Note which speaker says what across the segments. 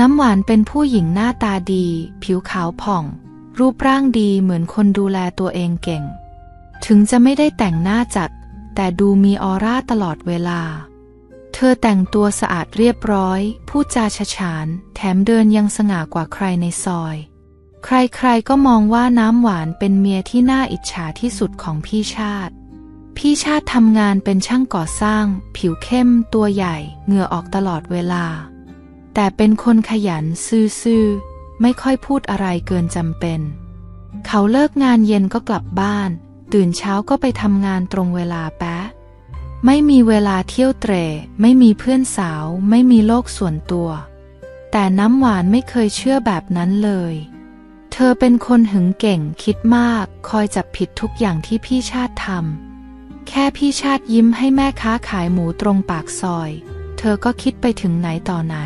Speaker 1: น้ำหวานเป็นผู้หญิงหน้าตาดี ผิวขาวผ่อง รูปร่างดีเหมือนคนดูแลตัวเองเก่ง ถึงจะไม่ได้แต่งหน้าจัด แต่ดูมีออร่าตลอดเวลา เธอแต่งตัวสะอาดเรียบร้อย พูดจาฉฉาน แถมเดินยังสง่ากว่าใครในซอย ใครๆก็มองว่าน้ำหวานเป็นเมียที่น่าอิจฉาที่สุดของพี่ชาติ พี่ชาติทำงานเป็นช่างก่อสร้าง ผิวเข้มตัวใหญ่ เหงื่อออกตลอดเวลา แต่เป็นคนขยันซื่อๆ ไม่ค่อยพูดอะไรเกินจำเป็น เขาเลิกงานเย็นก็กลับบ้าน ตื่นเช้าก็ไปทำงานตรงเวลาแป๊ะ ไม่มีเวลาเที่ยวเตร่ไม่มีเพื่อนสาว ไม่มีโลกส่วนตัว แต่น้ำหวานไม่เคยเชื่อแบบนั้นเลย เธอเป็นคนหึงเก่งคิดมาก คอยจับผิดทุกอย่างที่พี่ชาติทำแค่พี่ชาติยิ้มให้แม่ค้าขายหมูตรงปากซอย เธอก็คิดไปถึงไหนต่อไหน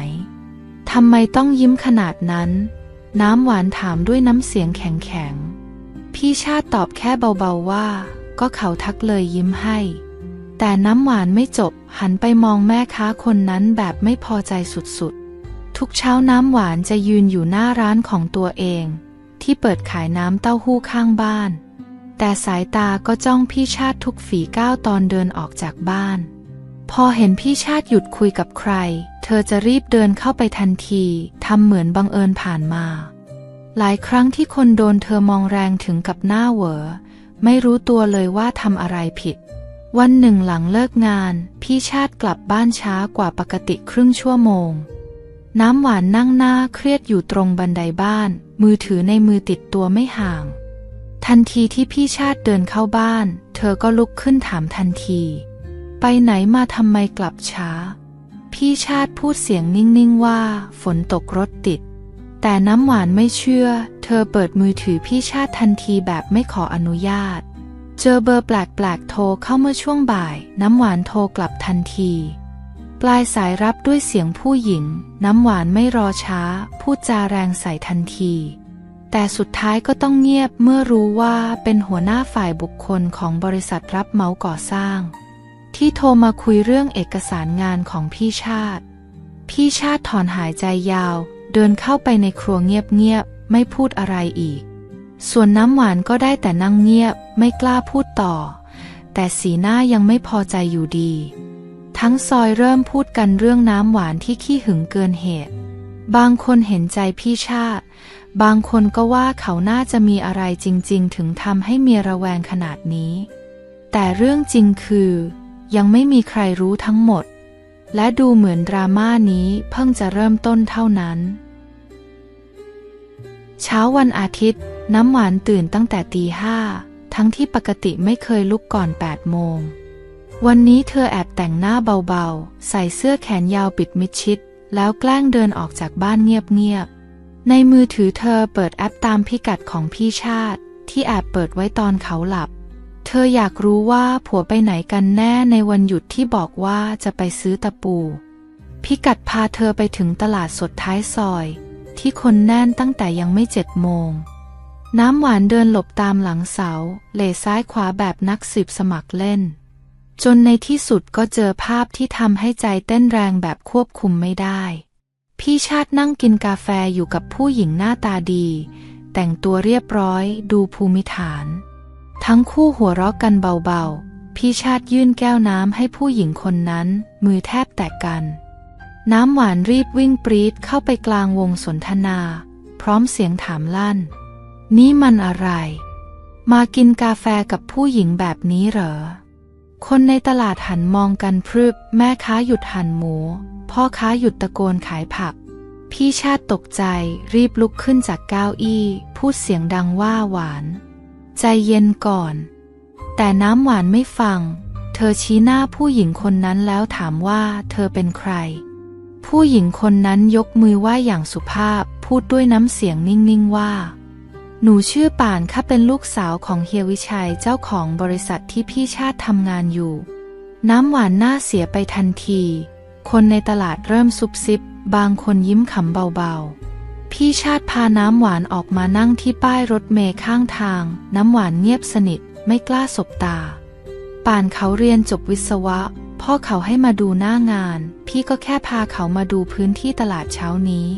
Speaker 1: ทำไมต้องยิ้มขนาดนั้น น้ำหวานถามด้วยน้ำเสียงแข็งๆ พี่ชาติตอบแค่เบาๆว่า ก็เขาทักเลยยิ้มให้ แต่น้ำหวานไม่จบ หันไปมองแม่ค้าคนนั้นแบบไม่พอใจสุดๆ ทุกเช้าน้ำหวานจะยืนอยู่หน้าร้านของตัวเอง ที่เปิดขายน้ำเต้าหู้ข้างบ้าน แต่สายตาก็จ้องพี่ชาติทุกฝีก้าวตอนเดินออกจากบ้าน พอเห็นพี่ชาติหยุดคุยกับใคร เธอจะรีบเดินเข้าไปทันทีทำเหมือนบังเอิญผ่านมา หลายครั้งที่คนโดนเธอมองแรงถึงกับหน้าเหวอ ไม่รู้ตัวเลยว่าทำอะไรผิด วันหนึ่งหลังเลิกงาน พี่ชาติกลับบ้านช้ากว่าปกติครึ่งชั่วโมง น้ำหวานนั่งหน้าเครียดอยู่ตรงบันไดบ้าน มือถือในมือติดตัวไม่ห่าง ทันทีที่พี่ชาติเดินเข้าบ้าน เธอก็ลุกขึ้นถามทันที ไปไหนมาทำไมกลับช้า พี่ชาติพูดเสียงนิ่งๆว่าฝนตกรถติด แต่น้ำหวานไม่เชื่อ เธอเปิดมือถือพี่ชาติทันทีแบบไม่ขออนุญาต เจอเบอร์แปลกๆโทรเข้าเมื่อช่วงบ่าย น้ำหวานโทรกลับทันที ปลายสายรับด้วยเสียงผู้หญิง น้ำหวานไม่รอช้า พูดจาแรงใส่ทันที แต่สุดท้ายก็ต้องเงียบเมื่อรู้ว่าเป็นหัวหน้าฝ่ายบุคคลของบริษัทรับเหมาก่อสร้าง ที่โทรมาคุยเรื่องเอกสารงานของพี่ชาติ พี่ชาติถอนหายใจยาว เดินเข้าไปในครัวเงียบๆ ไม่พูดอะไรอีก ส่วนน้ำหวานก็ได้แต่นั่งเงียบ ไม่กล้าพูดต่อ แต่สีหน้ายังไม่พอใจอยู่ดี ทั้งซอยเริ่มพูดกันเรื่องน้ำหวานที่ขี้หึงเกินเหตุ บางคนเห็นใจพี่ชาติ บางคนก็ว่าเขาน่าจะมีอะไรจริง ๆ ถึงทำให้เมียระแวงขนาดนี้ แต่เรื่องจริงคือ ยังไม่มีใครรู้ทั้งหมด และดูเหมือนดราม่านี้เพิ่งจะเริ่มต้นเท่านั้น เช้าวันอาทิตย์ น้ำหวานตื่นตั้งแต่ตีห้าทั้งที่ปกติไม่เคยลุกก่อน8โมง วันนี้เธอแอบแต่งหน้าเบาๆ ใส่เสื้อแขนยาวปิดมิดชิด แล้วแกล้งเดินออกจากบ้านเงียบๆ ในมือถือเธอเปิดแอปตามพิกัดของพี่ชาติ ที่แอบเปิดไว้ตอนเขาหลับ เธออยากรู้ว่าผัวไปไหนกันแน่ในวันหยุดที่บอกว่าจะไปซื้อตะปู พิกัดพาเธอไปถึงตลาดสดท้ายซอย ที่คนแน่นตั้งแต่ยังไม่เจ็ดโมง น้ำหวานเดินหลบตามหลังเสาเหล่ซ้ายขวาแบบนักสืบสมัครเล่น จนในที่สุดก็เจอภาพที่ทำให้ใจเต้นแรงแบบควบคุมไม่ได้ พี่ชาตินั่งกินกาแฟอยู่กับผู้หญิงหน้าตาดี แต่งตัวเรียบร้อย ดูภูมิฐาน ทั้งคู่หัวเราะกันเบาๆ พี่ชาติยื่นแก้วน้ำให้ผู้หญิงคนนั้น มือแทบแตกกัน น้ำหวานรีบวิ่งปรีดเข้าไปกลางวงสนทนา พร้อมเสียงถามลั่น นี่มันอะไร มากินกาแฟกับผู้หญิงแบบนี้เหรอ คนในตลาดหันมองกันพรึบ แม่ค้าหยุดหั่นหมู พ่อค้าหยุดตะโกนขายผัก พี่ชาติตกใจรีบลุกขึ้นจากเก้าอี้ พูดเสียงดังว่าหวาน ใจเย็นก่อน แต่น้ำหวานไม่ฟัง เธอชี้หน้าผู้หญิงคนนั้นแล้วถามว่าเธอเป็นใคร ผู้หญิงคนนั้นยกมือไหว้อย่างสุภาพ พูดด้วยน้ำเสียงนิ่งๆว่า หนูชื่อป่านข้าเป็นลูกสาวของเฮียวิชัยเจ้าของบริษัทที่พี่ชาติทำงานอยู่ น้ำหวานหน้าเสียไปทันที คนในตลาดเริ่มซุบซิบ บางคนยิ้มขำเบาๆ พี่ชาติพาน้ำหวานออกมานั่งที่ป้ายรถเมล์ข้างทาง น้ำหวานเงียบสนิท ไม่กล้าสบตา ป่านเขาเรียนจบวิศวะ พ่อเขาให้มาดูหน้างาน พี่ก็แค่พาเขามาดูพื้นที่ตลาดเช้านี้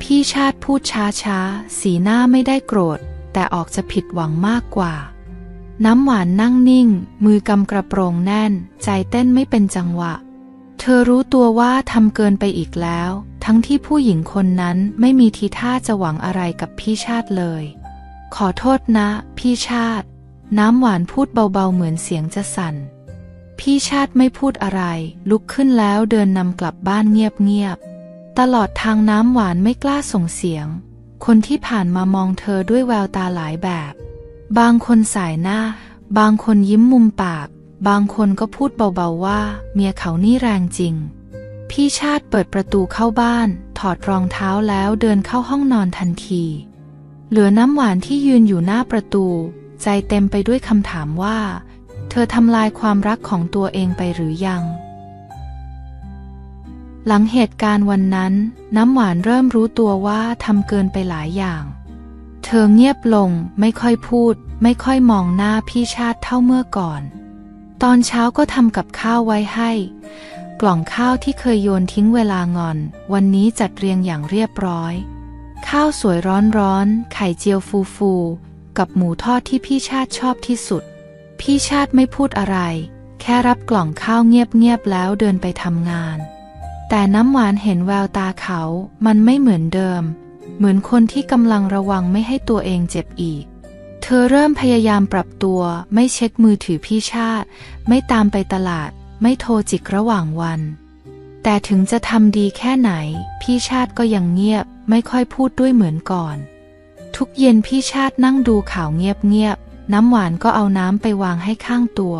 Speaker 1: พี่ชาติพูดช้าๆ สีหน้าไม่ได้โกรธ แต่ออกจะผิดหวังมากกว่า น้ำหวานนั่งนิ่ง มือกำกระโปรงแน่น ใจเต้นไม่เป็นจังหวะ เธอรู้ตัวว่าทำเกินไปอีกแล้ว ทั้งที่ผู้หญิงคนนั้นไม่มีทีท่าจะหวังอะไรกับพี่ชาติเลย ขอโทษนะ พี่ชาติ น้ำหวานพูดเบาๆเหมือนเสียงจะสั่น พี่ชาติไม่พูดอะไร ลุกขึ้นแล้วเดินนำกลับบ้านเงียบๆ ตลอดทางน้ำหวานไม่กล้าส่งเสียง คนที่ผ่านมามองเธอด้วยแววตาหลายแบบ บางคนสายหน้า บางคนยิ้มมุมปาก บางคนก็พูดเบาๆว่า เมียเขานี่แรงจริง พี่ชาติเปิดประตูเข้าบ้าน ถอดรองเท้าแล้วเดินเข้าห้องนอนทันที เหลือน้ำหวานที่ยืนอยู่หน้าประตู ใจเต็มไปด้วยคำถามว่า เธอทำลายความรักของตัวเองไปหรือยัง หลังเหตุการณ์วันนั้น น้ำหวานเริ่มรู้ตัวว่าทำเกินไปหลายอย่าง เธอเงียบลงไม่ค่อยพูด ไม่ค่อยมองหน้าพี่ชาติเท่าเมื่อก่อน ตอนเช้าก็ทำกับข้าวไว้ให้ กล่องข้าวที่เคยโยนทิ้งเวลางอน วันนี้จัดเรียงอย่างเรียบร้อย ข้าวสวยร้อนๆ ไข่เจียวฟูๆกับหมูทอดที่พี่ชาติชอบที่สุด พี่ชาติไม่พูดอะไร แค่รับกล่องข้าวเงียบๆแล้วเดินไปทำงาน แต่น้ำหวานเห็นแววตาเขา มันไม่เหมือนเดิม เหมือนคนที่กำลังระวังไม่ให้ตัวเองเจ็บอีก เธอเริ่มพยายามปรับตัว ไม่เช็คมือถือพี่ชาติ ไม่ตามไปตลาด ไม่โทรจิกระหว่างวัน แต่ถึงจะทำดีแค่ไหน พี่ชาติก็ยังเงียบ ไม่ค่อยพูดด้วยเหมือนก่อน ทุกเย็นพี่ชาตินั่งดูข่าวเงียบๆน้ำหวานก็เอาน้ำไปวางให้ข้างตัว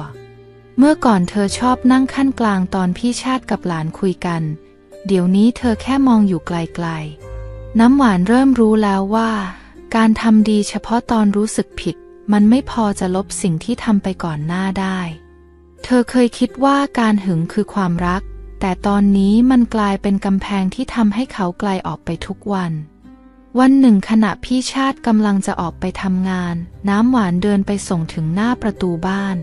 Speaker 1: เมื่อก่อนเธอชอบนั่งขั้นกลางตอนพี่ชาติกับหลานคุยกัน เดี๋ยวนี้เธอแค่มองอยู่ไกลๆ น้ำหวานเริ่มรู้แล้วว่า การทำดีเฉพาะตอนรู้สึกผิด มันไม่พอจะลบสิ่งที่ทำไปก่อนหน้าได้ เธอเคยคิดว่าการหึงคือความรัก แต่ตอนนี้มันกลายเป็นกำแพงที่ทำให้เขาไกลออกไปทุกวัน วันหนึ่งขณะพี่ชาติกำลังจะออกไปทำงาน น้ำหวานเดินไปส่งถึงหน้าประตูบ้าน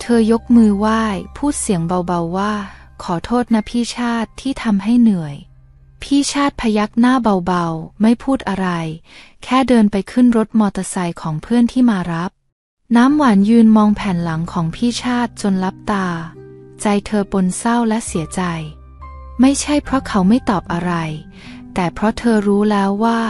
Speaker 1: เธอยกมือไหว้ พูดเสียงเบาๆว่า ขอโทษนะพี่ชาติที่ทำให้เหนื่อย พี่ชาติพยักหน้าเบาๆ ไม่พูดอะไร แค่เดินไปขึ้นรถมอเตอร์ไซค์ของเพื่อนที่มารับ น้ำหวานยืนมองแผ่นหลังของพี่ชาติจนลับตา ใจเธอปนเศร้าและเสียใจ ไม่ใช่เพราะเขาไม่ตอบอะไร แต่เพราะเธอรู้แล้วว่า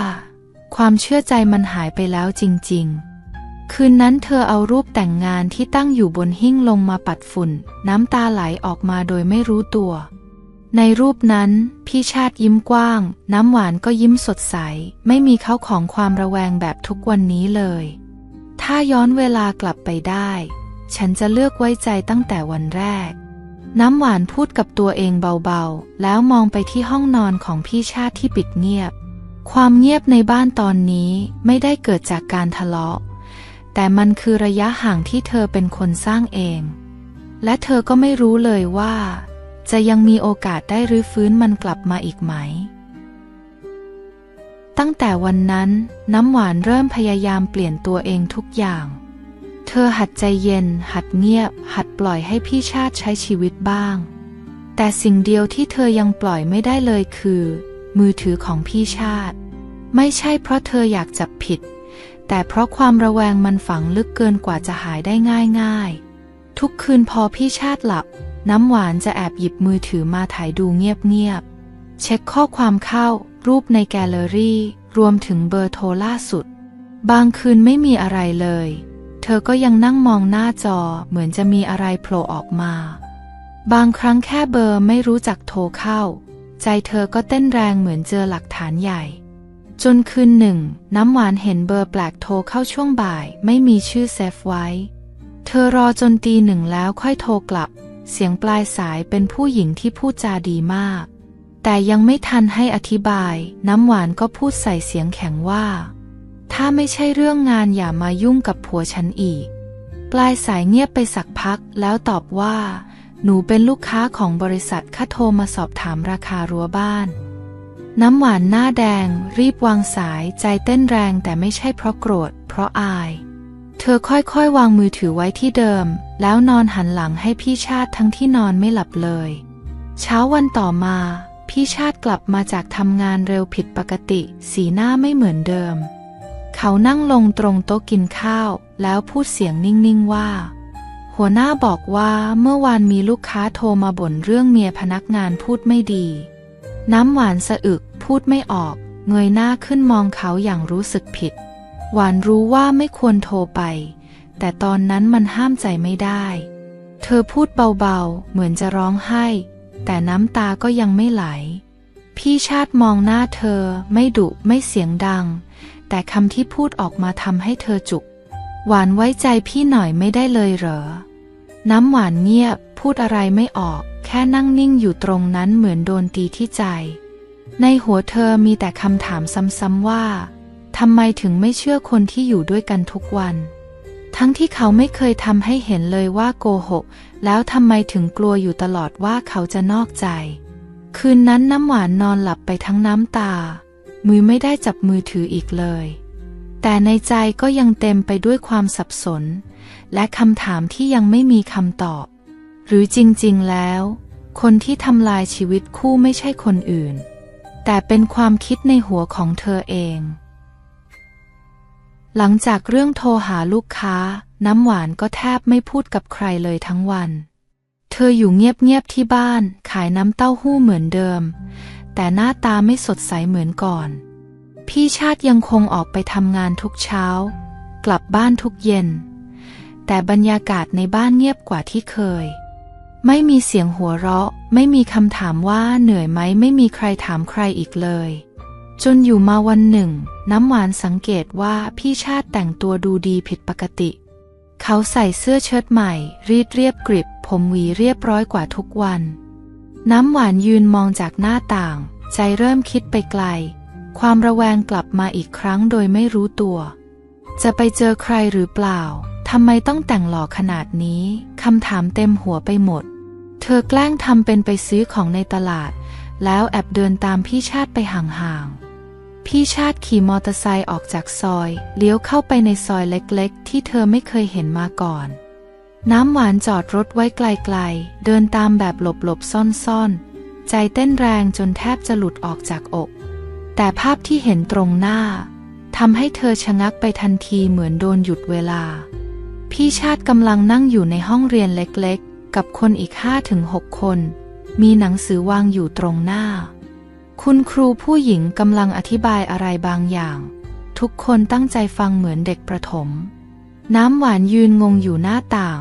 Speaker 1: ความเชื่อใจมันหายไปแล้วจริง ๆ คืนนั้นเธอเอารูปแต่งงานที่ตั้งอยู่บนหิ้งลงมาปัดฝุ่น น้ำตาไหลออกมาโดยไม่รู้ตัว ในรูปนั้นพี่ชาติยิ้มกว้าง น้ำหวานก็ยิ้มสดใส ไม่มีเขาของความระแวงแบบทุกวันนี้เลย ถ้าย้อนเวลากลับไปได้ ฉันจะเลือกไว้ใจตั้งแต่วันแรก น้ำหวานพูดกับตัวเองเบาๆ แล้วมองไปที่ห้องนอนของพี่ชาติที่ปิดเงียบ ความเงียบในบ้านตอนนี้ไม่ได้เกิดจากการทะเลาะ แต่มันคือระยะห่างที่เธอเป็นคนสร้างเอง และเธอก็ไม่รู้เลยว่า จะยังมีโอกาสได้รื้อฟื้นมันกลับมาอีกไหม ตั้งแต่วันนั้นน้ำหวานเริ่มพยายามเปลี่ยนตัวเองทุกอย่าง เธอหัดใจเย็น หัดเงียบ หัดปล่อยให้พี่ชาติใช้ชีวิตบ้าง แต่สิ่งเดียวที่เธอยังปล่อยไม่ได้เลยคือ มือถือของพี่ชาติ ไม่ใช่เพราะเธออยากจับผิด แต่เพราะความระแวงมันฝังลึกเกินกว่าจะหายได้ง่ายๆ ทุกคืนพอพี่ชาติหลับ น้ำหวานจะแอบหยิบมือถือมาถ่ายดูเงียบๆเช็คข้อความเข้า รูปในแกลเลอรี่ รวมถึงเบอร์โทรล่าสุด บางคืนไม่มีอะไรเลย เธอก็ยังนั่งมองหน้าจอเหมือนจะมีอะไรโผล่ออกมา บางครั้งแค่เบอร์ไม่รู้จักโทรเข้า ใจเธอก็เต้นแรงเหมือนเจอหลักฐานใหญ่ จนคืนหนึ่ง น้ำหวานเห็นเบอร์แปลกโทรเข้าช่วงบ่าย ไม่มีชื่อเซฟไว้ เธอรอจนตีหนึ่งแล้วค่อยโทรกลับ เสียงปลายสายเป็นผู้หญิงที่พูดจาดีมาก แต่ยังไม่ทันให้อธิบาย น้ำหวานก็พูดใส่เสียงแข็งว่า ถ้าไม่ใช่เรื่องงานอย่ามายุ่งกับผัวฉันอีก ปลายสายเงียบไปสักพัก แล้วตอบว่า หนูเป็นลูกค้าของบริษัทข้าโทรมาสอบถามราคารั้วบ้าน น้ำหวานหน้าแดง รีบวางสายใจเต้นแรงแต่ไม่ใช่เพราะโกรธ เพราะอาย เธอค่อยๆ วางมือถือไว้ที่เดิม แล้วนอนหันหลังให้พี่ชาติทั้งที่นอนไม่หลับเลย เช้าวันต่อมา พี่ชาติกลับมาจากทำงานเร็วผิดปกติ สีหน้าไม่เหมือนเดิม เขานั่งลงตรงโต๊ะกินข้าว แล้วพูดเสียงนิ่งๆว่า หัวหน้าบอกว่าเมื่อวานมีลูกค้าโทรมาบ่นเรื่องเมียพนักงานพูดไม่ดี น้ำหวานสะอึกพูดไม่ออก เงยหน้าขึ้นมองเขาอย่างรู้สึกผิด หวานรู้ว่าไม่ควรโทรไป แต่ตอนนั้นมันห้ามใจไม่ได้ เธอพูดเบาๆ เหมือนจะร้องไห้ แต่น้ำตาก็ยังไม่ไหล พี่ชาติมองหน้าเธอไม่ดุไม่เสียงดัง แต่คำที่พูดออกมาทำให้เธอจุก หวานไว้ใจพี่หน่อยไม่ได้เลยเหรอ น้ำหวานเงียบ พูดอะไรไม่ออก แค่นั่งนิ่งอยู่ตรงนั้นเหมือนโดนตีที่ใจ ในหัวเธอมีแต่คำถามซ้ำๆว่าทำไมถึงไม่เชื่อคนที่อยู่ด้วยกันทุกวัน ทั้งที่เขาไม่เคยทำให้เห็นเลยว่าโกหก แล้วทำไมถึงกลัวอยู่ตลอดว่าเขาจะนอกใจ คืนนั้นน้ำหวานนอนหลับไปทั้งน้ำตา มือไม่ได้จับมือถืออีกเลย แต่ในใจก็ยังเต็มไปด้วยความสับสน และคำถามที่ยังไม่มีคำตอบ หรือจริงๆแล้ว คนที่ทำลายชีวิตคู่ไม่ใช่คนอื่น แต่เป็นความคิดในหัวของเธอเอง หลังจากเรื่องโทรหาลูกค้า น้ำหวานก็แทบไม่พูดกับใครเลยทั้งวัน เธออยู่เงียบๆที่บ้านขายน้ำเต้าหู้เหมือนเดิม แต่หน้าตาไม่สดใสเหมือนก่อน พี่ชาติยังคงออกไปทำงานทุกเช้า กลับบ้านทุกเย็น แต่บรรยากาศในบ้านเงียบกว่าที่เคย ไม่มีเสียงหัวเราะ ไม่มีคำถามว่าเหนื่อยไหมไม่มีใครถามใครอีกเลย จนอยู่มาวันหนึ่ง น้ำหวานสังเกตว่าพี่ชาติแต่งตัวดูดีผิดปกติ เขาใส่เสื้อเชิ้ตใหม่ รีดเรียบกริบ ผมหวีเรียบร้อยกว่าทุกวัน น้ำหวานยืนมองจากหน้าต่าง ใจเริ่มคิดไปไกล ความระแวงกลับมาอีกครั้งโดยไม่รู้ตัว จะไปเจอใครหรือเปล่าทำไมต้องแต่งหล่อขนาดนี้คำถามเต็มหัวไปหมด เธอแกล้งทำเป็นไปซื้อของในตลาด แล้วแอบเดินตามพี่ชาติไปห่างๆ พี่ชาติขี่มอเตอร์ไซค์ออกจากซอย เลี้ยวเข้าไปในซอยเล็กๆ ที่เธอไม่เคยเห็นมาก่อน น้ำหวานจอดรถไว้ไกลๆ เดินตามแบบหลบๆ ซ่อนๆ ใจเต้นแรงจนแทบจะหลุดออกจากอก แต่ภาพที่เห็นตรงหน้าทำให้เธอชะงักไปทันทีเหมือนโดนหยุดเวลา พี่ชาติกำลังนั่งอยู่ในห้องเรียนเล็กๆ กับคนอีกห้าถึงหกคน มีหนังสือวางอยู่ตรงหน้า คุณครูผู้หญิงกำลังอธิบายอะไรบางอย่าง ทุกคนตั้งใจฟังเหมือนเด็กประถม น้ำหวานยืนงงอยู่หน้าต่าง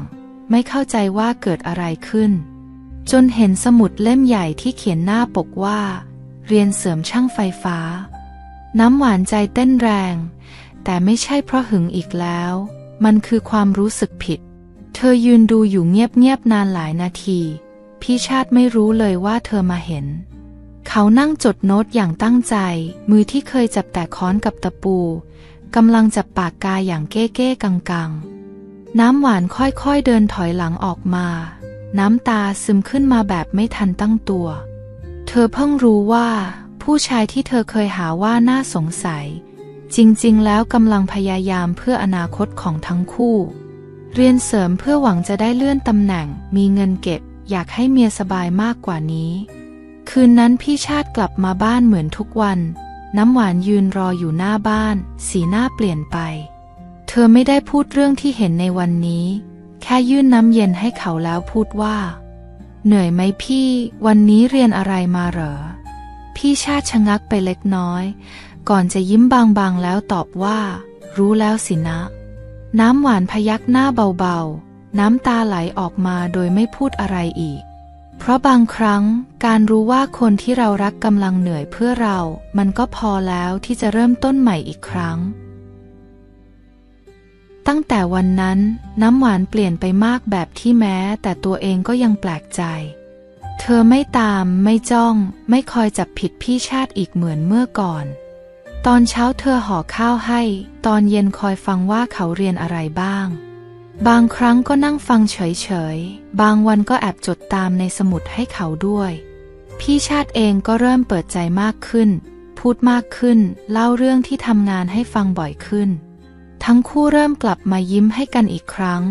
Speaker 1: ไม่เข้าใจว่าเกิดอะไรขึ้น จนเห็นสมุดเล่มใหญ่ที่เขียนหน้าปกว่า เรียนเสริมช่างไฟฟ้า น้ำหวานใจเต้นแรง แต่ไม่ใช่เพราะหึงอีกแล้ว มันคือความรู้สึกผิด เธอยืนดูอยู่เงียบๆนานหลายนาที พี่ชาติไม่รู้เลยว่าเธอมาเห็น เขานั่งจดโน้ตอย่างตั้งใจ มือที่เคยจับแต่ค้อนกับตะปูกำลังจับปากกาอย่างเก้เก้กังกังน้ำหวานค่อยๆเดินถอยหลังออกมา น้ำตาซึมขึ้นมาแบบไม่ทันตั้งตัว เธอเพิ่งรู้ว่า ผู้ชายที่เธอเคยหาว่าน่าสงสัย จริงๆ แล้วกำลังพยายามเพื่ออนาคตของทั้งคู่ เรียนเสริมเพื่อหวังจะได้เลื่อนตำแหน่ง มีเงินเก็บ อยากให้เมียสบายมากกว่านี้ คืนนั้นพี่ชาติกลับมาบ้านเหมือนทุกวัน น้ำหวานยืนรออยู่หน้าบ้าน สีหน้าเปลี่ยนไป เธอไม่ได้พูดเรื่องที่เห็นในวันนี้ แค่ยื่นน้ำเย็นให้เขาแล้วพูดว่า เหนื่อยไหมพี่ วันนี้เรียนอะไรมาเหรอ พี่ชาติชะงักไปเล็กน้อย ก่อนจะยิ้มบางๆแล้วตอบว่า รู้แล้วสินะ น้ำหวานพยักหน้าเบาๆ น้ำตาไหลออกมาโดยไม่พูดอะไรอีก เพราะบางครั้งการรู้ว่าคนที่เรารักกำลังเหนื่อยเพื่อเรา มันก็พอแล้วที่จะเริ่มต้นใหม่อีกครั้ง ตั้งแต่วันนั้นน้ำหวานเปลี่ยนไปมากแบบที่แม้ แต่ตัวเองก็ยังแปลกใจ เธอไม่ตามไม่จ้อง ไม่คอยจับผิดพี่ชาติอีกเหมือนเมื่อก่อน ตอนเช้าเธอห่อข้าวให้ ตอนเย็นคอยฟังว่าเขาเรียนอะไรบ้าง บางครั้งก็นั่งฟังเฉยๆ บางวันก็แอบจดตามในสมุดให้เขาด้วย พี่ชาติเองก็เริ่มเปิดใจมากขึ้น พูดมากขึ้น เล่าเรื่องที่ทำงานให้ฟังบ่อยขึ้น ทั้งคู่เริ่มกลับมายิ้มให้กันอีกครั้ง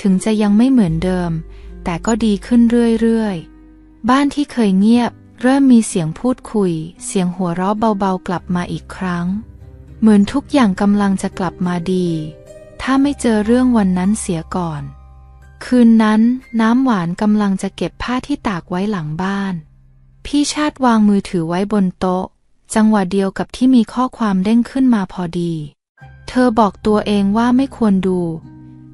Speaker 1: ถึงจะยังไม่เหมือนเดิม แต่ก็ดีขึ้นเรื่อยๆ บ้านที่เคยเงียบ เริ่มมีเสียงพูดคุย เสียงหัวเราะเบาๆกลับมาอีกครั้ง เหมือนทุกอย่างกำลังจะกลับมาดี ถ้าไม่เจอเรื่องวันนั้นเสียก่อน คืนนั้นน้ำหวานกำลังจะเก็บผ้าที่ตากไว้หลังบ้าน พี่ชาติวางมือถือไว้บนโต๊ะ จังหวะเดียวกับที่มีข้อความเด้งขึ้นมาพอดี เธอบอกตัวเองว่าไม่ควรดู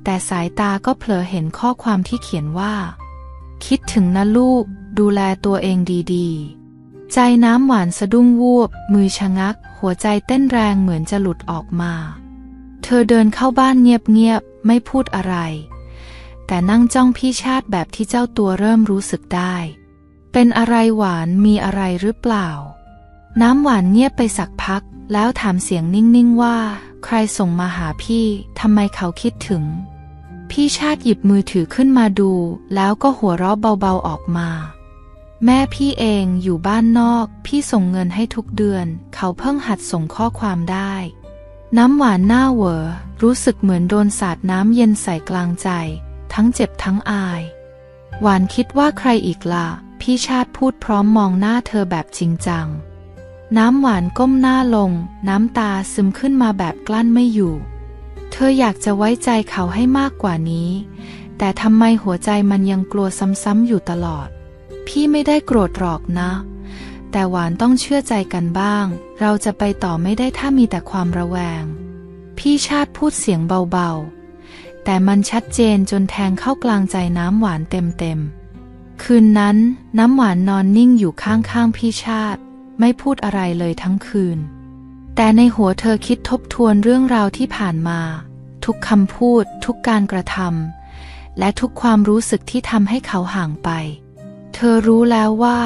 Speaker 1: แต่สายตาก็เผลอเห็นข้อความที่เขียนว่า คิดถึงนะลูก ดูแลตัวเองดีๆ ใจน้ำหวานสะดุ้งวูบมือชะงัก หัวใจเต้นแรงเหมือนจะหลุดออกมา เธอเดินเข้าบ้านเงียบๆ ไม่พูดอะไร แต่นั่งจ้องพี่ชาติแบบที่เจ้าตัวเริ่มรู้สึกได้ เป็นอะไรหวานมีอะไรหรือเปล่า น้ำหวานเงียบไปสักพัก แล้วถามเสียงนิ่งๆว่า ใครส่งมาหาพี่ทำไมเขาคิดถึง พี่ชาติหยิบมือถือขึ้นมาดู แล้วก็หัวเราะเบาๆออกมา แม่พี่เองอยู่บ้านนอก พี่ส่งเงินให้ทุกเดือน เขาเพิ่งหัดส่งข้อความได้ น้ำหวานหน้าเหวอรู้สึกเหมือนโดนสาดน้ำเย็นใส่กลางใจ ทั้งเจ็บทั้งอาย หวานคิดว่าใครอีกล่ะ พี่ชาติพูดพร้อมมองหน้าเธอแบบจริงจัง น้ำหวานก้มหน้าลง น้ำตาซึมขึ้นมาแบบกลั้นไม่อยู่ เธออยากจะไว้ใจเขาให้มากกว่านี้ แต่ทำไมหัวใจมันยังกลัวซ้ำๆอยู่ตลอด พี่ไม่ได้โกรธหรอกนะ แต่หวานต้องเชื่อใจกันบ้าง เราจะไปต่อไม่ได้ถ้ามีแต่ความระแวง พี่ชาติพูดเสียงเบาๆ แต่มันชัดเจนจนแทงเข้ากลางใจน้ำหวานเต็มๆ คืนนั้นน้ำหวานนอนนิ่งอยู่ข้างๆพี่ชาติ ไม่พูดอะไรเลยทั้งคืน แต่ในหัวเธอคิดทบทวนเรื่องราวที่ผ่านมา ทุกคำพูด ทุกการกระทำและทุกความรู้สึกที่ทำให้เขาห่างไป เธอรู้แล้วว่า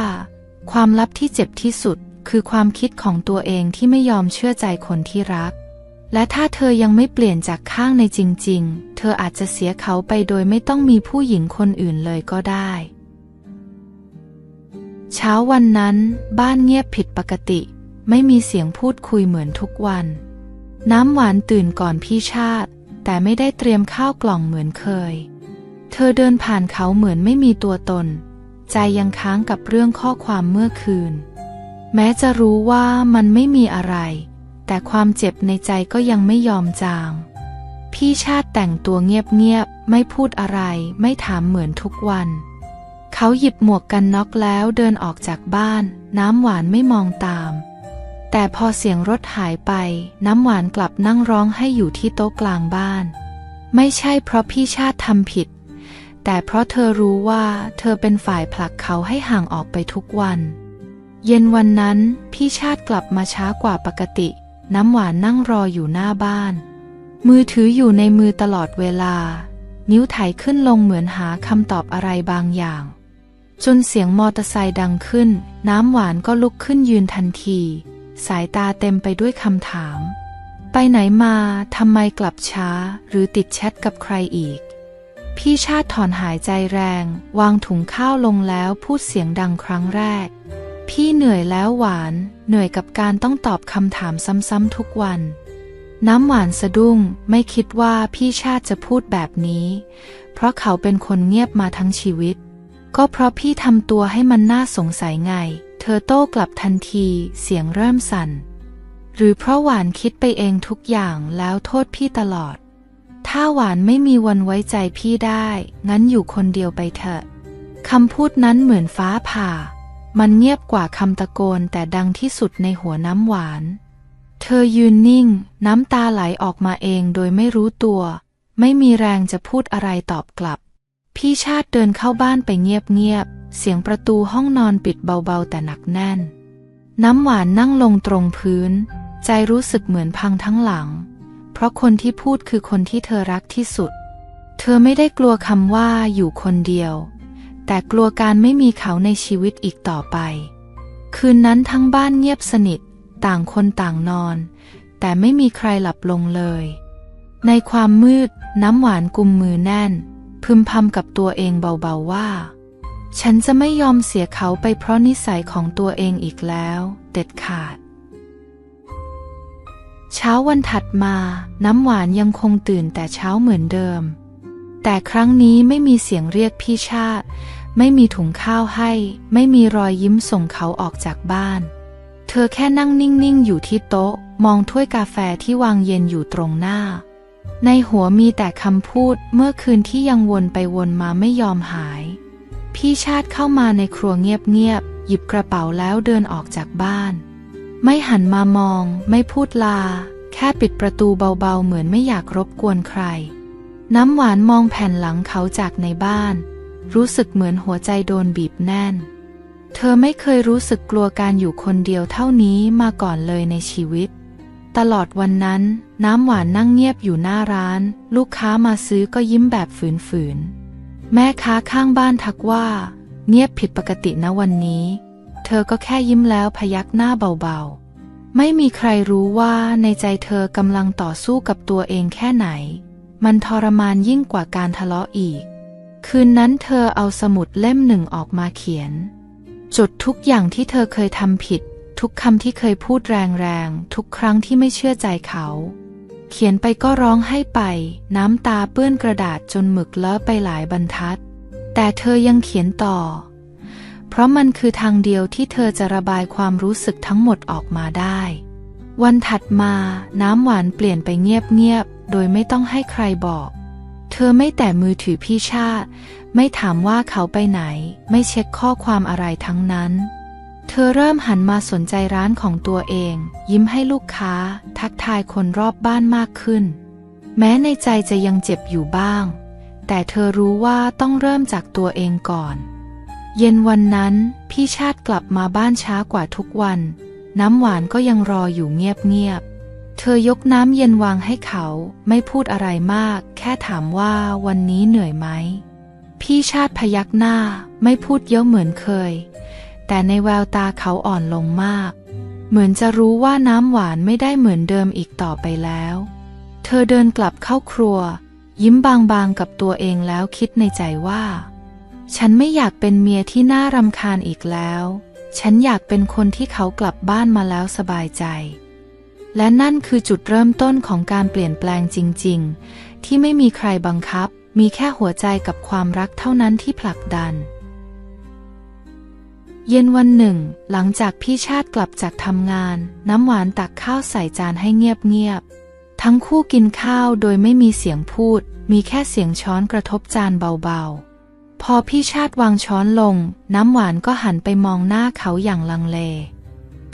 Speaker 1: ความลับที่เจ็บที่สุดคือความคิดของตัวเองที่ไม่ยอมเชื่อใจคนที่รัก และถ้าเธอยังไม่เปลี่ยนจากข้างในจริง ๆ เธออาจจะเสียเขาไปโดยไม่ต้องมีผู้หญิงคนอื่นเลยก็ได้ เช้าวันนั้น บ้านเงียบผิดปกติ ไม่มีเสียงพูดคุยเหมือนทุกวัน น้ำหวานตื่นก่อนพี่ชาติ แต่ไม่ได้เตรียมข้าวกล่องเหมือนเคย เธอเดินผ่านเขาเหมือนไม่มีตัวตน ใจยังค้างกับเรื่องข้อความเมื่อคืน แม้จะรู้ว่ามันไม่มีอะไร แต่ความเจ็บในใจก็ยังไม่ยอมจาง พี่ชาติแต่งตัวเงียบๆ ไม่พูดอะไร ไม่ถามเหมือนทุกวัน เขาหยิบหมวกกันน็อกแล้วเดินออกจากบ้าน น้ำหวานไม่มองตาม แต่พอเสียงรถหายไป น้ำหวานกลับนั่งร้องให้อยู่ที่โต๊ะกลางบ้าน ไม่ใช่เพราะพี่ชาติทำผิด แต่เพราะเธอรู้ว่าเธอเป็นฝ่ายผลักเขาให้ห่างออกไปทุกวัน เย็นวันนั้นพี่ชาติกลับมาช้ากว่าปกติ น้ำหวานนั่งรออยู่หน้าบ้าน มือถืออยู่ในมือตลอดเวลา นิ้วไถขึ้นลงเหมือนหาคำตอบอะไรบางอย่าง จนเสียงมอเตอร์ไซค์ดังขึ้น น้ำหวานก็ลุกขึ้นยืนทันที สายตาเต็มไปด้วยคำถาม ไปไหนมาทำไมกลับช้า หรือติดแชทกับใครอีก พี่ชาติถอนหายใจแรง วางถุงข้าวลงแล้วพูดเสียงดังครั้งแรก พี่เหนื่อยแล้วหวาน เหนื่อยกับการต้องตอบคำถามซ้ำๆทุกวัน น้ำหวานสะดุ้ง ไม่คิดว่าพี่ชาติจะพูดแบบนี้ เพราะเขาเป็นคนเงียบมาทั้งชีวิต ก็เพราะพี่ทำตัวให้มันน่าสงสัยไง เธอโต้กลับทันที เสียงเริ่มสั่น หรือเพราะหวานคิดไปเองทุกอย่างแล้วโทษพี่ตลอด ถ้าหวานไม่มีวันไว้ใจพี่ได้ งั้นอยู่คนเดียวไปเถอะคำพูดนั้นเหมือนฟ้าผ่า มันเงียบกว่าคำตะโกนแต่ดังที่สุดในหัวน้ำหวาน เธอยืนนิ่ง น้ำตาไหลออกมาเองโดยไม่รู้ตัว ไม่มีแรงจะพูดอะไรตอบกลับ พี่ชาติเดินเข้าบ้านไปเงียบๆ เสียงประตูห้องนอนปิดเบาๆแต่หนักแน่น น้ำหวานนั่งลงตรงพื้น ใจรู้สึกเหมือนพังทั้งหลัง เพราะคนที่พูดคือคนที่เธอรักที่สุด เธอไม่ได้กลัวคำว่าอยู่คนเดียว แต่กลัวการไม่มีเขาในชีวิตอีกต่อไป คืนนั้นทั้งบ้านเงียบสนิท ต่างคนต่างนอน แต่ไม่มีใครหลับลงเลย ในความมืดน้ำหวานกุมมือแน่น พึมพำกับตัวเองเบาๆว่า ฉันจะไม่ยอมเสียเขาไปเพราะนิสัยของตัวเองอีกแล้ว เด็ดขาด เช้าวันถัดมา น้ำหวานยังคงตื่นแต่เช้าเหมือนเดิม แต่ครั้งนี้ไม่มีเสียงเรียกพี่ชาติ ไม่มีถุงข้าวให้ ไม่มีรอยยิ้มส่งเขาออกจากบ้าน เธอแค่นั่งนิ่งๆ อยู่ที่โต๊ะ มองถ้วยกาแฟที่วางเย็นอยู่ตรงหน้า ในหัวมีแต่คำพูดเมื่อคืนที่ยังวนไปวนมาไม่ยอมหาย พี่ชาติเข้ามาในครัวเงียบๆหยิบกระเป๋าแล้วเดินออกจากบ้าน ไม่หันมามอง ไม่พูดลา แค่ปิดประตูเบาๆ เหมือนไม่อยากรบกวนใคร น้ำหวานมองแผ่นหลังเขาจากในบ้าน รู้สึกเหมือนหัวใจโดนบีบแน่น เธอไม่เคยรู้สึกกลัวการอยู่คนเดียวเท่านี้มาก่อนเลยในชีวิต ตลอดวันนั้น น้ำหวานนั่งเงียบอยู่หน้าร้าน ลูกค้ามาซื้อก็ยิ้มแบบฝืนๆ แม่ค้าข้างบ้านทักว่า เงียบผิดปกตินะวันนี้ เธอก็แค่ยิ้มแล้วพยักหน้าเบาๆ ไม่มีใครรู้ว่าในใจเธอกำลังต่อสู้กับตัวเองแค่ไหน มันทรมานยิ่งกว่าการทะเลาะอีก คืนนั้นเธอเอาสมุดเล่มหนึ่งออกมาเขียน จดทุกอย่างที่เธอเคยทำผิด ทุกคำที่เคยพูดแรงๆ ทุกครั้งที่ไม่เชื่อใจเขา เขียนไปก็ร้องให้ไป น้ำตาเปื้อนกระดาษจนหมึกเลอะไปหลายบรรทัด แต่เธอยังเขียนต่อ เพราะมันคือทางเดียวที่เธอจะระบายความรู้สึกทั้งหมดออกมาได้ วันถัดมาน้ำหวานเปลี่ยนไปเงียบๆ โดยไม่ต้องให้ใครบอก เธอไม่แต่มือถือพี่ชาติ ไม่ถามว่าเขาไปไหน ไม่เช็คข้อความอะไรทั้งนั้น เธอเริ่มหันมาสนใจร้านของตัวเอง ยิ้มให้ลูกค้า ทักทายคนรอบบ้านมากขึ้น แม้ในใจจะยังเจ็บอยู่บ้าง แต่เธอรู้ว่าต้องเริ่มจากตัวเองก่อน เย็นวันนั้นพี่ชาติกลับมาบ้านช้ากว่าทุกวัน น้ำหวานก็ยังรออยู่เงียบๆ เธอยกน้ำเย็นวางให้เขาไม่พูดอะไรมาก แค่ถามว่าวันนี้เหนื่อยไหม พี่ชาติพยักหน้าไม่พูดเยอะเหมือนเคย แต่ในแววตาเขาอ่อนลงมาก เหมือนจะรู้ว่าน้ำหวานไม่ได้เหมือนเดิมอีกต่อไปแล้ว เธอเดินกลับเข้าครัว ยิ้มบางๆกับตัวเองแล้วคิดในใจว่า ฉันไม่อยากเป็นเมียที่น่ารำคาญอีกแล้ว ฉันอยากเป็นคนที่เขากลับบ้านมาแล้วสบายใจ และนั่นคือจุดเริ่มต้นของการเปลี่ยนแปลงจริง ๆ ที่ไม่มีใครบังคับ มีแค่หัวใจกับความรักเท่านั้นที่ผลักดัน เย็นวันหนึ่ง หลังจากพี่ชาติกลับจากทำงาน น้ำหวานตักข้าวใส่จานให้เงียบๆ ทั้งคู่กินข้าวโดยไม่มีเสียงพูด มีแค่เสียงช้อนกระทบจานเบาๆ พอพี่ชาติวางช้อนลง น้ำหวานก็หันไปมองหน้าเขาอย่างลังเล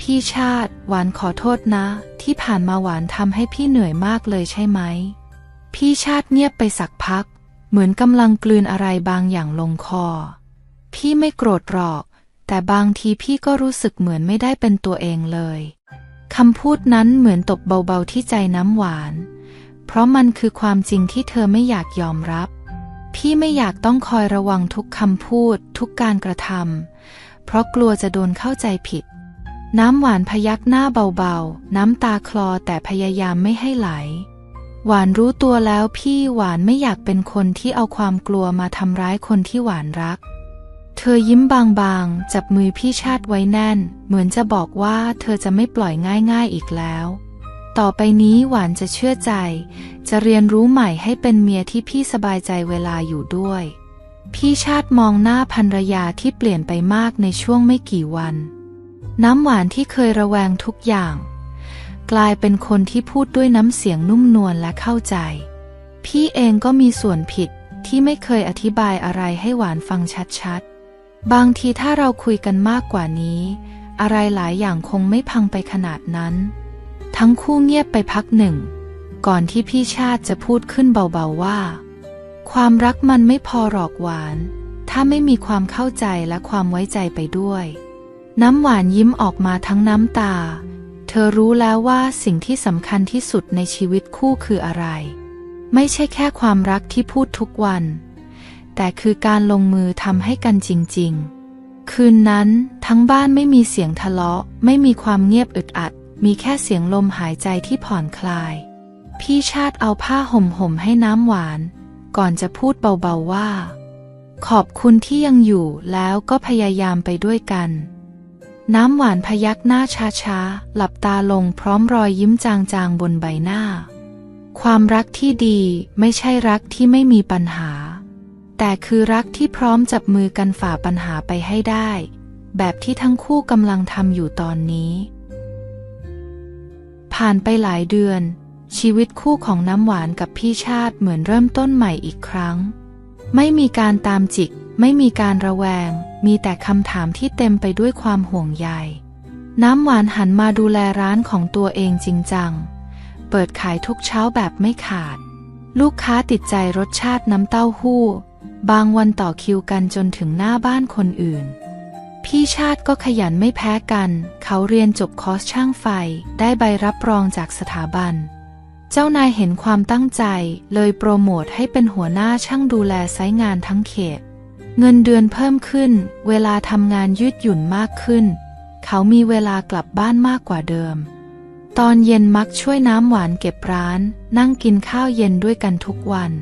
Speaker 1: พี่ชาติ หวานขอโทษนะ ที่ผ่านมาหวานทำให้พี่เหนื่อยมากเลยใช่ไหม พี่ชาติเงียบไปสักพัก เหมือนกำลังกลืนอะไรบางอย่างลงคอ พี่ไม่โกรธหรอก แต่บางทีพี่ก็รู้สึกเหมือนไม่ได้เป็นตัวเองเลยคำพูดนั้นเหมือนตบเบาๆที่ใจน้ำหวาน เพราะมันคือความจริงที่เธอไม่อยากยอมรับ พี่ไม่อยากต้องคอยระวังทุกคำพูด ทุกการกระทำเพราะกลัวจะโดนเข้าใจผิด น้ำหวานพยักหน้าเบาๆ น้ำตาคลอแต่พยายามไม่ให้ไหล หวานรู้ตัวแล้วพี่หวานไม่อยากเป็นคนที่เอาความกลัวมาทำร้ายคนที่หวานรัก เธอยิ้มบางๆ จับมือพี่ชาติไว้แน่น เหมือนจะบอกว่าเธอจะไม่ปล่อยง่ายๆอีกแล้ว ต่อไปนี้หวานจะเชื่อใจ จะเรียนรู้ใหม่ให้เป็นเมียที่พี่สบายใจเวลาอยู่ด้วย พี่ชาติมองหน้าภรรยาที่เปลี่ยนไปมากในช่วงไม่กี่วัน น้ำหวานที่เคยระแวงทุกอย่าง กลายเป็นคนที่พูดด้วยน้ำเสียงนุ่มนวลและเข้าใจ พี่เองก็มีส่วนผิดที่ไม่เคยอธิบายอะไรให้หวานฟังชัดๆ บางทีถ้าเราคุยกันมากกว่านี้ อะไรหลายอย่างคงไม่พังไปขนาดนั้น ทั้งคู่เงียบไปพักหนึ่ง ก่อนที่พี่ชาติจะพูดขึ้นเบาๆว่า ความรักมันไม่พอหรอกหวาน ถ้าไม่มีความเข้าใจและความไว้ใจไปด้วย น้ำหวานยิ้มออกมาทั้งน้ำตา เธอรู้แล้วว่าสิ่งที่สำคัญที่สุดในชีวิตคู่คืออะไร ไม่ใช่แค่ความรักที่พูดทุกวัน แต่คือการลงมือทำให้กันจริง ๆ คืนนั้นทั้งบ้านไม่มีเสียงทะเลาะ ไม่มีความเงียบอึดอัด มีแค่เสียงลมหายใจที่ผ่อนคลาย พี่ชาติเอาผ้าห่มห่มให้น้ำหวาน ก่อนจะพูดเบาๆว่า ขอบคุณที่ยังอยู่แล้วก็พยายามไปด้วยกัน น้ำหวานพยักหน้าช้าๆ หลับตาลงพร้อมรอยยิ้มจางๆบนใบหน้า ความรักที่ดีไม่ใช่รักที่ไม่มีปัญหา แต่คือรักที่พร้อมจับมือกันฝ่าปัญหาไปให้ได้ แบบที่ทั้งคู่กำลังทำอยู่ตอนนี้ ผ่านไปหลายเดือน ชีวิตคู่ของน้ำหวานกับพี่ชาติเหมือนเริ่มต้นใหม่อีกครั้ง ไม่มีการตามจิก ไม่มีการระแวง มีแต่คำถามที่เต็มไปด้วยความห่วงใย น้ำหวานหันมาดูแลร้านของตัวเองจริงจัง เปิดขายทุกเช้าแบบไม่ขาด ลูกค้าติดใจรสชาติน้ำเต้าหู้ บางวันต่อคิวกันจนถึงหน้าบ้านคนอื่น พี่ชาติก็ขยันไม่แพ้กัน เขาเรียนจบคอร์สช่างไฟ ได้ใบรับรองจากสถาบัน เจ้านายเห็นความตั้งใจ เลยโปรโมทให้เป็นหัวหน้าช่างดูแลไซต์งานทั้งเขต เงินเดือนเพิ่มขึ้น เวลาทำงานยืดหยุ่นมากขึ้น เขามีเวลากลับบ้านมากกว่าเดิม ตอนเย็นมักช่วยน้ำหวานเก็บร้าน นั่งกินข้าวเย็นด้วยกันทุกวัน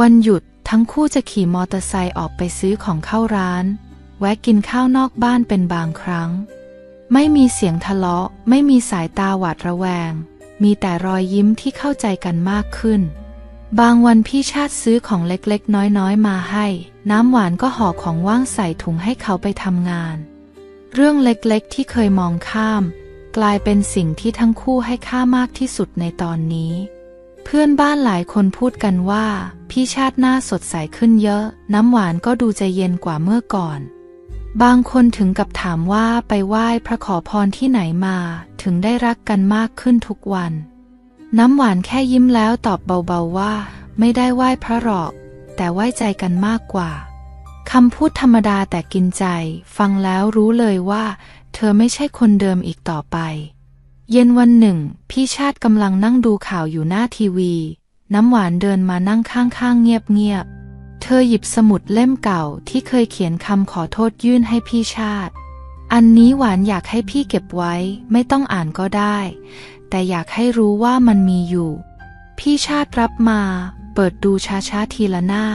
Speaker 1: วันหยุดทั้งคู่จะขี่มอเตอร์ไซค์ออกไปซื้อของเข้าร้าน แวะกินข้าวนอกบ้านเป็นบางครั้ง ไม่มีเสียงทะเลาะ ไม่มีสายตาหวาดระแวง มีแต่รอยยิ้มที่เข้าใจกันมากขึ้น บางวันพี่ชาติซื้อของเล็กๆ น้อยๆ มาให้ น้ำหวานก็ห่อของว่างใส่ถุงให้เขาไปทำงาน เรื่องเล็กๆ ที่เคยมองข้าม กลายเป็นสิ่งที่ทั้งคู่ให้ค่ามากที่สุดในตอนนี้เพื่อนบ้านหลายคนพูดกันว่า พี่ชาติหน้าสดใสขึ้นเยอะ น้ำหวานก็ดูใจเย็นกว่าเมื่อก่อน บางคนถึงกับถามว่าไปไหว้พระขอพรที่ไหนมาถึงได้รักกันมากขึ้นทุกวัน น้ำหวานแค่ยิ้มแล้วตอบเบาๆว่า ไม่ได้ไหว้พระหรอก แต่ไหว้ใจกันมากกว่าคำพูดธรรมดาแต่กินใจ ฟังแล้วรู้เลยว่า เธอไม่ใช่คนเดิมอีกต่อไป เย็นวันหนึ่ง พี่ชาติกำลังนั่งดูข่าวอยู่หน้าทีวี น้ำหวานเดินมานั่งข้างๆเงียบๆ เธอหยิบสมุดเล่มเก่าที่เคยเขียนคำขอโทษยื่นให้พี่ชาติ อันนี้หวานอยากให้พี่เก็บไว้ไม่ต้องอ่านก็ได้ แต่อยากให้รู้ว่ามันมีอยู่ พี่ชาติรับมา เปิดดูช้าๆทีละหน้า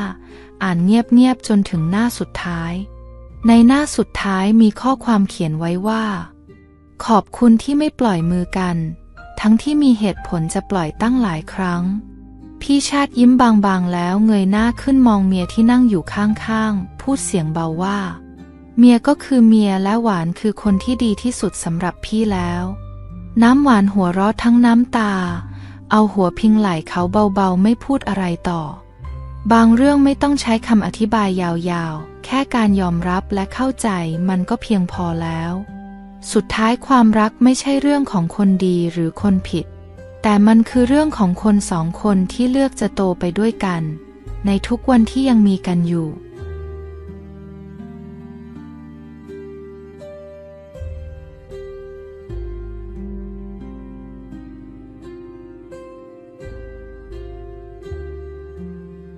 Speaker 1: อ่านเงียบๆจนถึงหน้าสุดท้าย ในหน้าสุดท้ายมีข้อความเขียนไว้ว่า ขอบคุณที่ไม่ปล่อยมือกัน ทั้งที่มีเหตุผลจะปล่อยตั้งหลายครั้ง พี่ชาติยิ้มบางๆ แล้วเงยหน้าขึ้นมองเมียที่นั่งอยู่ข้างๆ พูดเสียงเบาว่า เมียก็คือเมียและหวานคือคนที่ดีที่สุดสำหรับพี่แล้ว น้ำหวานหัวเราะทั้งน้ำตา เอาหัวพิงไหล่เขาเบาๆ ไม่พูดอะไรต่อ บางเรื่องไม่ต้องใช้คำอธิบายยาวๆ แค่การยอมรับและเข้าใจมันก็เพียงพอแล้ว สุดท้ายความรักไม่ใช่เรื่องของคนดีหรือคนผิด แต่มันคือเรื่องของคนสองคนที่เลือกจะโตไปด้วยกัน ในทุกวันที่ยังมีกันอยู่